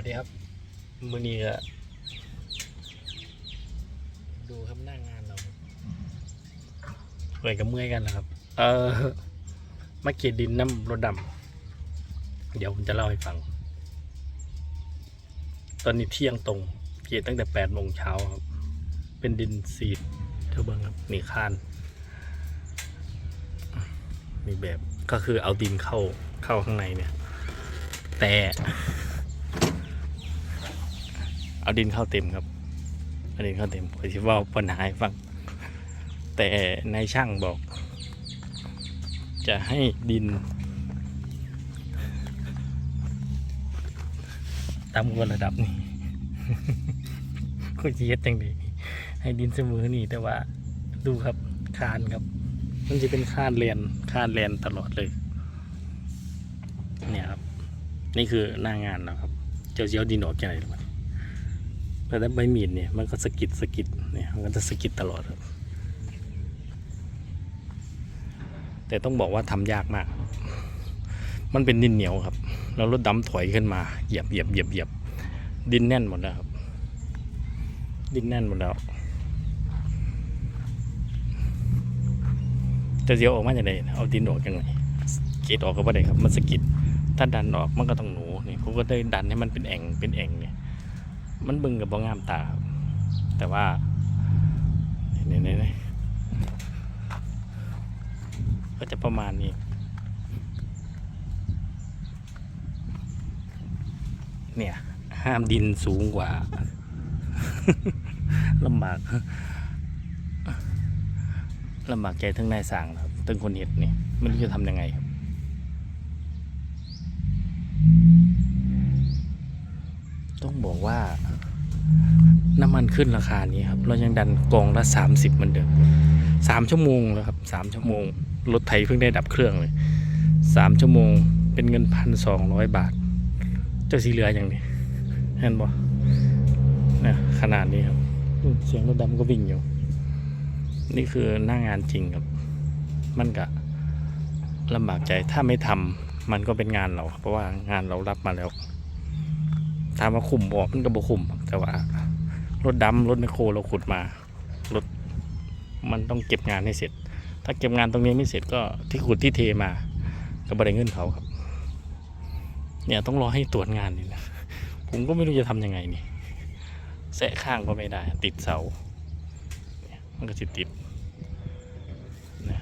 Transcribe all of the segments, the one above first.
วัสดีครับมือนี้ก็ดูครับหน้างานเราครับเปิดกับเมื่อยกันนะครับ เออมาเกียดินน้ำรถดำเดี๋ยวผมจะเล่าให้ฟัง ตอนนี้เที่ยงตรง เกียดตั้งแต่แปดโมงเช้าครับ เป็นดินซีดเท่าเบิ้งครับนี่คานมีแบบก็คือเอาดินเข้าเข้าข้างในเนี่ย แต่ เอาดินเข้าเต็มครับเอาดินเข้าเต็มขอที่ว่าปัญหาให้ฟัง แต่นายช่างบอก จะให้ดินต่ำกว่าระดับนี้ก็จะเย็ดจังดีให้ดินเสมอนี่แต่ว่าดูครับคานครับ มันจะเป็นคานเรียนคานเรียนตลอดเลย เนี่ยครับ นี่คือหน้างานนะครับ เจ้าเจียวดินออกจากไหน หรือเปล่าแต่ถ้าใบมีดเนี่ยมันก็สะกิดสะกิดเนี่ยมันก็จะสะกิดตลอดครับแต่ต้องบอกว่าทำยากมาก มันเป็นดินเหนียวครับ แล้วรถดำถอยขึ้นมา เหยียบเหยียบเหยียบเหยียบ ดินแน่นหมดแล้วครับ ดินแน่นหมดแล้ว จะเสียวออกมาจากไหนเอาดินออกยังไงกรีดออกก็ไม่ได้ครับ มันสะกิด ถ้าดันออกมันก็ต้องหนูนี่ผมก็ได้ดันให้มันเป็นแอ่งเป็นแอ่งเนี่ย มันบึงกับบ้องามตา แต่ว่าเนี่ยเนี่ยเนี่ยก็จะประมาณนี้ เนี่ย ห้ามดินสูงกว่าลำบากลำบากใจทั้งนายสั่งครับทั้งคนเห็ดนี่ไม่รู้จะทำยังไงครับ ต้องบอกว่าน้ำมันขึ้นราคานี้ครับ เรายังดันกองละสามสิบเหมือนเดิมสามชั่วโมงแล้วครับสามชั่วโมง รถไถเพิ่งได้ดับเครื่องเลยสามชั่วโมง เป็นเงินพันสองร้อยบาท เจ้าสีเหลืออย่างนี้เห็นบ่นี่ยขนาดนี้ครับ เสียงรถดำก็วิ่งอยู่ นี่คือหน้างานจริงครับ มันก็ลำบากใจถ้าไม่ทำมันก็เป็นงานเรา เพราะว่างานเรารับมาแล้ว ถามว่าคุมบอกมันก็บ่คุมแต่ว่ารถดำรถไมโครเราขุดมารถมันต้องเก็บงานให้เสร็จ ถ้าเก็บงานตรงนี้ไม่เสร็จก็ที่ขุดที่เทมาก็บริเงินเขาครับ เนี่ยต้องรอให้ตรวจงานนี่นะผมก็ไม่รู้จะทำยังไงนี่แสะข้างก็ไม่ได้ ติดเสา มันก็จะติดนะ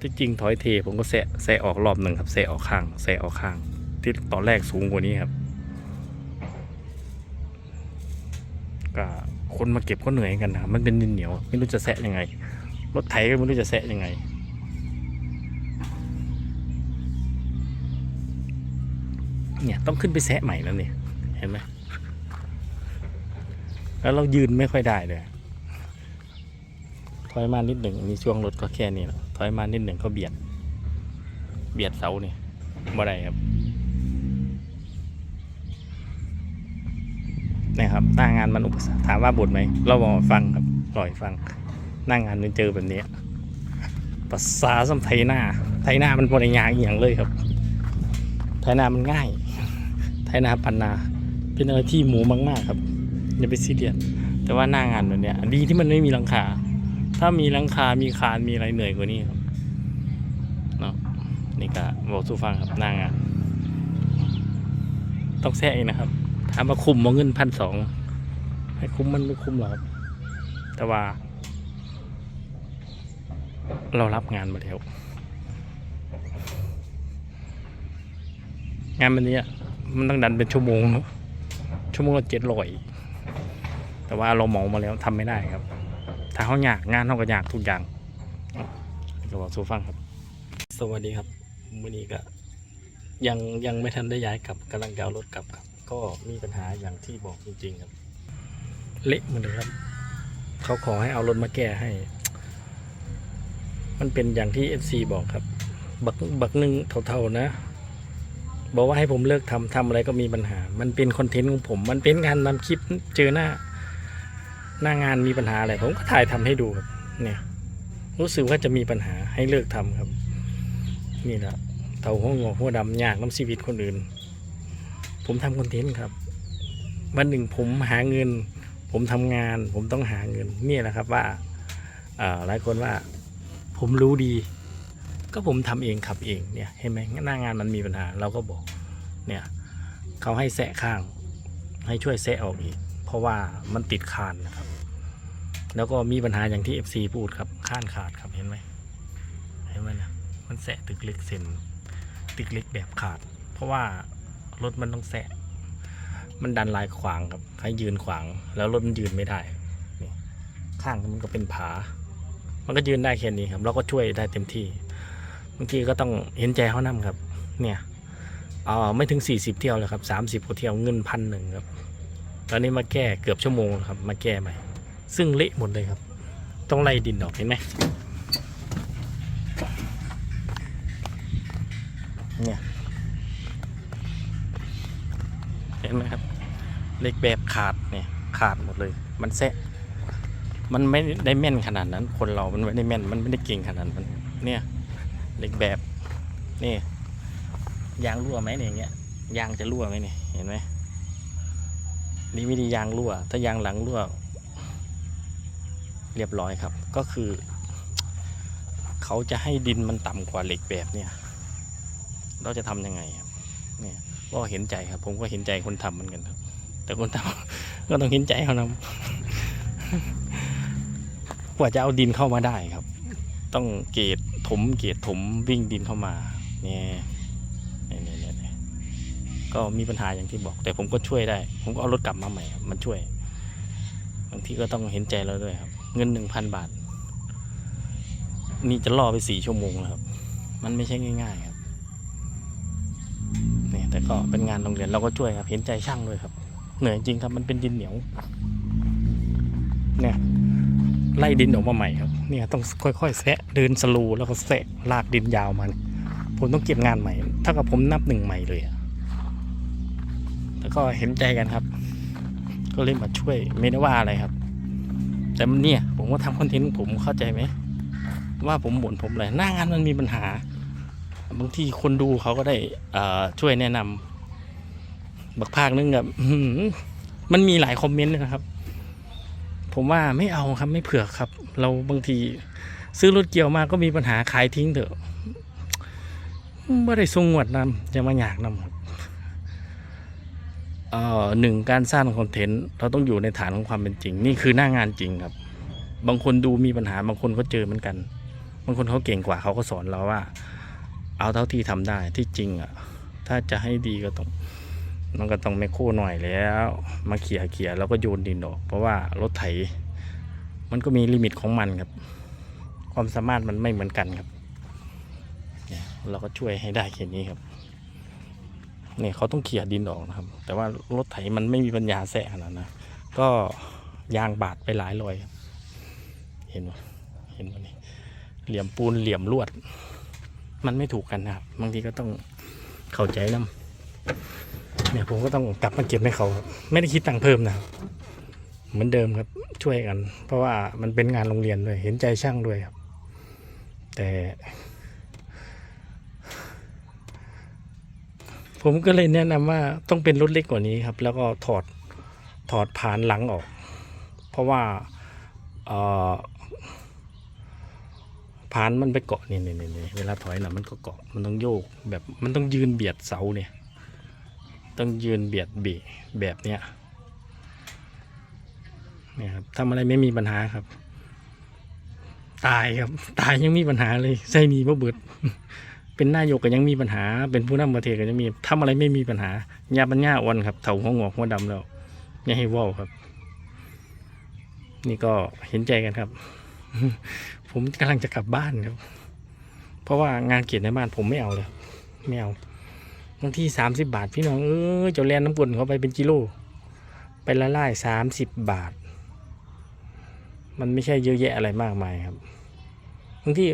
ที่จริงถอยเทผมก็แสะแสะออกรอบหนึ่งครับแสะออกข้างแสะออกข้าง ที่ตอนแรกสูงกว่านี้ครับก็คนมาเก็บก็เหนื่อยกันนะครับมันเป็นดินเหนียว ไม่รู้จะแสะยังไง รถไถก็ไม่รู้จะแสะยังไง เนี่ยต้องขึ้นไปแสะใหม่แล้วเนี่ยเห็นไหมแล้วเรายืนไม่ค่อยได้เลยถอยมานิดหนึ่งมีช่วงรถก็แค่นี้แหละ ถอยมานิดหนึ่งก็เบียด เบียดเสาเนี่ยบ่ได้ครับนะครับหน้างานมันอุปสรรคถามว่าบ่นไหม เราบอกฟังครับปล่อยฟังหน้างานมันเจอแบบนี้ภาษาสัมไทยหน้า ไทยหน้ามันบริยางอย่างเลยครับ ไทยหน้ามันง่าย ไทยหน้าปันนา เป็นอะไรที่หมูมากๆครับอย่าไปซีเรียสแต่ว่าหน้างานแบบเนี้ยดีที่มันไม่มีหลังคา ถ้ามีหลังคา มีคาน มีอะไรเหนื่อยกว่านี้ครับเนาะนี่ก็บอกสู้ฟังครับนางานต้องแซะเองนะครับถามมาคุมมาเงินพันสองให้คุ้มมันไม่คุ้มหรอกแต่ว่า เรารับงานมาแล้ว งานมันนี้มันต้องดันเป็นชั่วโมงชั่วโมงละเจ็ดร้อยแต่ว่าเราเหมามาแล้วทำไม่ได้ครับ ถ้าเขาอยากงานเขาก็อยากทุกอย่างก็บอกสู้ฟังครับ สวัสดีครับวันนี้ก็ยังยังไม่ทันได้ย้ายกลับกำลังจะเอารถกลับครับ ก็มีปัญหาอย่างที่บอกจริง ๆ ครับ เละเหมดเลยครับเขาขอให้เอารถมาแก้ให้ มันเป็นอย่างที่ FC บอกครับ บักบักหนึ่งเท่าๆนะ บอกว่าให้ผมเลิกทำทำอะไรก็มีปัญหา มันเป็นคอนเทนต์ของผม มันเป็นการนำคลิปเจอหน้า หน้างานมีปัญหาอะไรผมก็ถ่ายทำให้ดูครับเนี่ยรู้สึกว่าจะมีปัญหาให้เลิกทำครับ นี่แหละเต่าหัวงอหัวดำยากน้ำชีวิตคนอื่น ผมทำคอนเทนต์ครับ วันหนึ่งผมหาเงิน ผมทำงาน ผมต้องหาเงินเนี่ยแหละครับว่าอ่าหลายคนว่าผมรู้ดี ก็ผมทำเองขับเองเนี่ยเห็นไหมหน้างานมันมีปัญหา เราก็บอกเนี่ยเขาให้แสะข้าง ให้ช่วยแสะออกอีก เพราะว่ามันติดคานนะครับ แล้วก็มีปัญหาอย่างที่ FC พูดครับข้านขาดครับเห็นไหมเห็นไหมนะมันแสะตึกเล็กเซนตึกเล็กแบบขาด เพราะว่ารถมันต้องแสะมันดันลายขวางครับให้ยืนขวาง แล้วรถมันยืนไม่ได้นี่ข้างมันก็เป็นผา มันก็ยืนได้แค่นี้ครับ เราก็ช่วยได้เต็มที่บางทีก็ต้องเห็นใจเขานํครับ เนี่ยเออไม่ถึง 40 เที่ยวเลยครับ 30กว่าเที่ยวเงินพันหนึ่งครับ ตอนนี้มาแก้เกือบชั่วโมงครับ มาแก้ใหม่ ซึ่งเละหมดเลยครับ ต้องไล่ดินออกเห็นไหมเนี่ยเห็นไหมครับเหล็กแบบขาดเนี่ยขาดหมดเลย มันแซะมันไม่ได้แม่นขนาดนั้น คนเรา มันไม่ได้แม่น มันไม่ได้เก่งขนาดนั้น เนี่ยเหล็กแบบนี่ยางรั่วไหมเนี่ยอย่างเงี้ยยางจะรั่วไหมเนี่ยเห็นไหม นี่ไม่ด้ยางรั่ว ถ้ายางหลังรั่ว เรียบร้อยครับ ก็คือ เขาจะให้ดินมันต่ำกว่าเหล็กแบบเนี่ย เราจะทำยังไงครับ เนี่ยก็เห็นใจครับ ผมก็เห็นใจคนทำเหมือนกันครับ แต่คนทำก็ต้องเห็นใจเขานะกว่าจะเอาดินเข้ามาได้ครับ ต้องเกตถมเกตถมวิ่งดินเข้ามา เนี่ย ก็มีปัญหาอย่างที่บอก แต่ผมก็ช่วยได้ ผมก็เอารถกลับมาใหม่มันช่วยบางทีก็ต้องเห็นใจเราด้วยครับ เงินหนึ่งพันบาท นี่จะล่อไปสี่ชั่วโมงแล้วครับ มันไม่ใช่ง่าย ๆ ครับเนี่ยแต่ก็เป็นงานโรงเรียนเราก็ช่วยครับ เห็นใจช่างด้วยครับ เหนื่อยจริงครับมันเป็นดินเหนียว เนี่ยไล่ดินออกมาใหม่ครับ เนี่ยต้องค่อยๆแซะเดินสลูแล้วก็แซะลากดินยาวมาเนี่ยผมต้องเก็บงานใหม่ ถ้ากับผมนับหนึ่งใหม่เลยอะ แล้วก็เห็นใจกันครับ ก็เลยมาช่วยไม่ได้ว่าอะไรครับ แต่มันเนี่ย ผมก็ทำคอนเทนต์ผมเข้าใจไหมว่าผมบ่นผมอะไรหน้างานมันมีปัญหา บางทีคนดูเขาก็ได้ช่วยแนะนำบักภาคนึงแบบมันมีหลายคอมเมนต์นะครับ ผมว่าไม่เอาครับไม่เผื่อครับ เราบางทีซื้อรถเกี่ยวมาก็มีปัญหาขายทิ้งเถอะไม่ได้ทรงงวดนำจะมาอยากนำครับ หนึ่งการสร้างคอนเทนต์เราต้องอยู่ในฐานของความเป็นจริง นี่คือหน้างานจริงครับ บางคนดูมีปัญหาบางคนก็เจอเหมือนกัน บางคนเขาเก่งกว่าเขาก็สอนเราว่า เอาเท่าที่ทำได้ที่จริงอะถ้าจะให้ดีก็ต้องมันก็ต้องแมคโครหน่อยแล้ว มาเขี่ยเขี่ยแล้วก็โยนดินออก เพราะว่ารถไถ มันก็มีลิมิตของมันครับ ความสามารถมันไม่เหมือนกันครับเราก็ช่วยให้ได้แค่นี้ครับ เนี่ยเขาต้องเขี่ยดินออกนะครับ แต่ว่ารถไถมันไม่มีปัญญาแสะขนาดนะก็ยางบาดไปหลายรอย เห็นไหมเห็นไหมนี่เหลี่ยมปูนเหลี่ยมลวด มันไม่ถูกกันนะครับ บางทีก็ต้องเข้าใจนํเนี่ยผมก็ต้องกลับมาเก็บให้เขา ไม่ได้คิดตังค์เพิ่มนะครับ เหมือนเดิมครับช่วยกัน เพราะว่ามันเป็นงานโรงเรียนด้วย เห็นใจช่างด้วยครับ แต่ ผมก็เลยแนะนำว่าต้องเป็นรถเล็กกว่านี้ครับ แล้วก็ถอดถอดผานหลังออก เพราะว่าเอ่อพานมันไปเกาะนี่นี่นี่เวลาถอยน่ะมันก็เกาะมันต้องโยกแบบมันต้องยืนเบียดเสาเนี่ย ต้องยืนเบียดบะแบบเนี้ยเนี่ยครับทำอะไรไม่มีปัญหาครับ ตายครับ ตายยังมีปัญหาเลยใช่มีบ่เบิด เป็นนายกก็ยังมีปัญหา เป็นผู้นำประเทศก็ยังมีทำอะไรไม่มีปัญหาญาปัญญาอ่อนครับเถาหัวงอกหัวดำแล้วอย่าให้ว่าวครับ นี่ก็เห็นใจกันครับ ผมกำลังจะกลับบ้านครับ เพราะว่างานเกียรติในบ้านผมไม่เอาเลยไม่เอาบางที่สามสิบบาทพี่น้องเออเจ้าแลนน้ำปุ่นเขาไปเป็นกิโลไปละลายสามสิบบาท มันไม่ใช่เยอะแยะอะไรมากมายครับ บางที่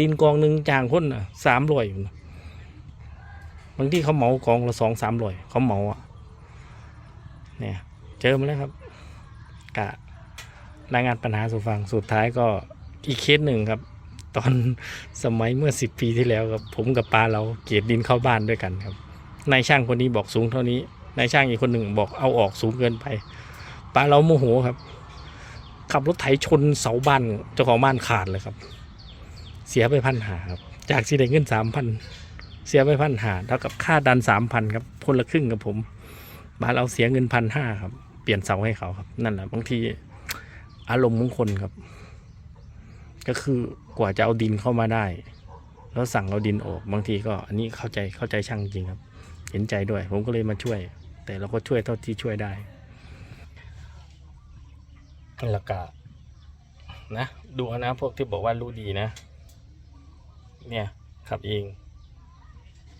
ดินกองหนึ่งจางคนอะสามร้อยอยู่นะบางที่เขาเหมากองละสองสามร้อยเขาเหมาอะเนี่ยเจอมาแล้วครับ กะรายงานปัญหาสู่ฟังสุดท้ายก็อีกเคสหนึ่งครับ ตอนสมัยเมื่อสิบปีที่แล้วครับผมกับปาเราเกลียดดินเข้าบ้านด้วยกันครับนายช่างคนนี้บอกสูงเท่านี้นายช่างอีกคนหนึ่งบอกเอาออกสูงเกินไปปาเราโมโหครับ ขับรถไถชนเสาบ้านเจ้าของบ้านขาดเลยครับ เสียไปพันหาครับจากสิได้เงินสามพันเสียไปพันหาเท่ากับค่าดันสามพันครับคนละครึ่งกับผมบ้านเราเสียเงินพันห้าครับ เปลี่ยนเสาให้เขาครับ นั่นแหละบางทีอารมณ์ของคนครับ ก็คือกว่าจะเอาดินเข้ามาได้ แล้วสั่งเอาดินออกบางทีก็อันนี้เข้าใจเข้าใจช่างจริงครับ เห็นใจด้วย ผมก็เลยมาช่วย แต่เราก็ช่วยเท่าที่ช่วยได้ แล้วก็นะดูนะพวกที่บอกว่ารู้ดีนะ เนี่ยขับเอง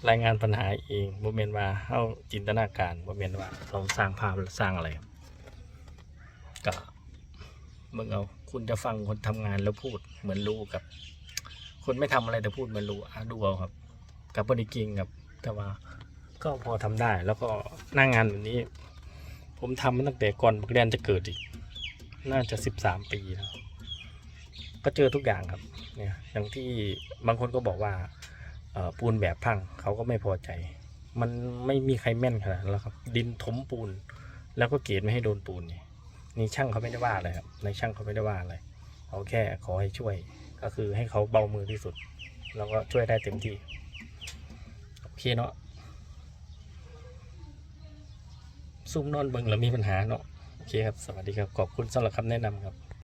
รายงานปัญหาเองบ่เมนว่าเข้าจินตนาการบ่เมนว่าเราสร้างภาพสร้างอะไรกับก็เมื่อเอาคุณจะฟังคนทำงานแล้วพูดเหมือนรู้กับ คนไม่ทำอะไรแต่พูดเหมือนรู้อะดูเอาครับ กับบริกิงครับ แต่ว่าก็พอทำได้แล้วก็หน้างานแบบนี้ ผมทำมาตั้งแต่ก่อนบักเรียนจะเกิดอีก น่าจะสิบสามปีแล้วก็เจอทุกอย่างครับ เนี่ยอย่างที่บางคนก็บอกว่าปูนแบบพังเขาก็ไม่พอใจ มันไม่มีใครแม่นขนาดนั้นแล้วครับ ดินถมปูน แล้วก็เกรดไม่ให้โดนปูนนี่นี่ช่างเขาไม่ได้ว่าอะไรครับในช่างเขาไม่ได้ว่าอะไรเขาแค่ขอให้ช่วย ก็คือให้เขาเบามือที่สุด แล้วก็ช่วยได้เต็มที่โอเคเนาะซุ่มนอนเบิงแล้วมีปัญหาเนาะ โอเคครับ สวัสดีครับ ขอบคุณสำหรับคำแนะนำครับ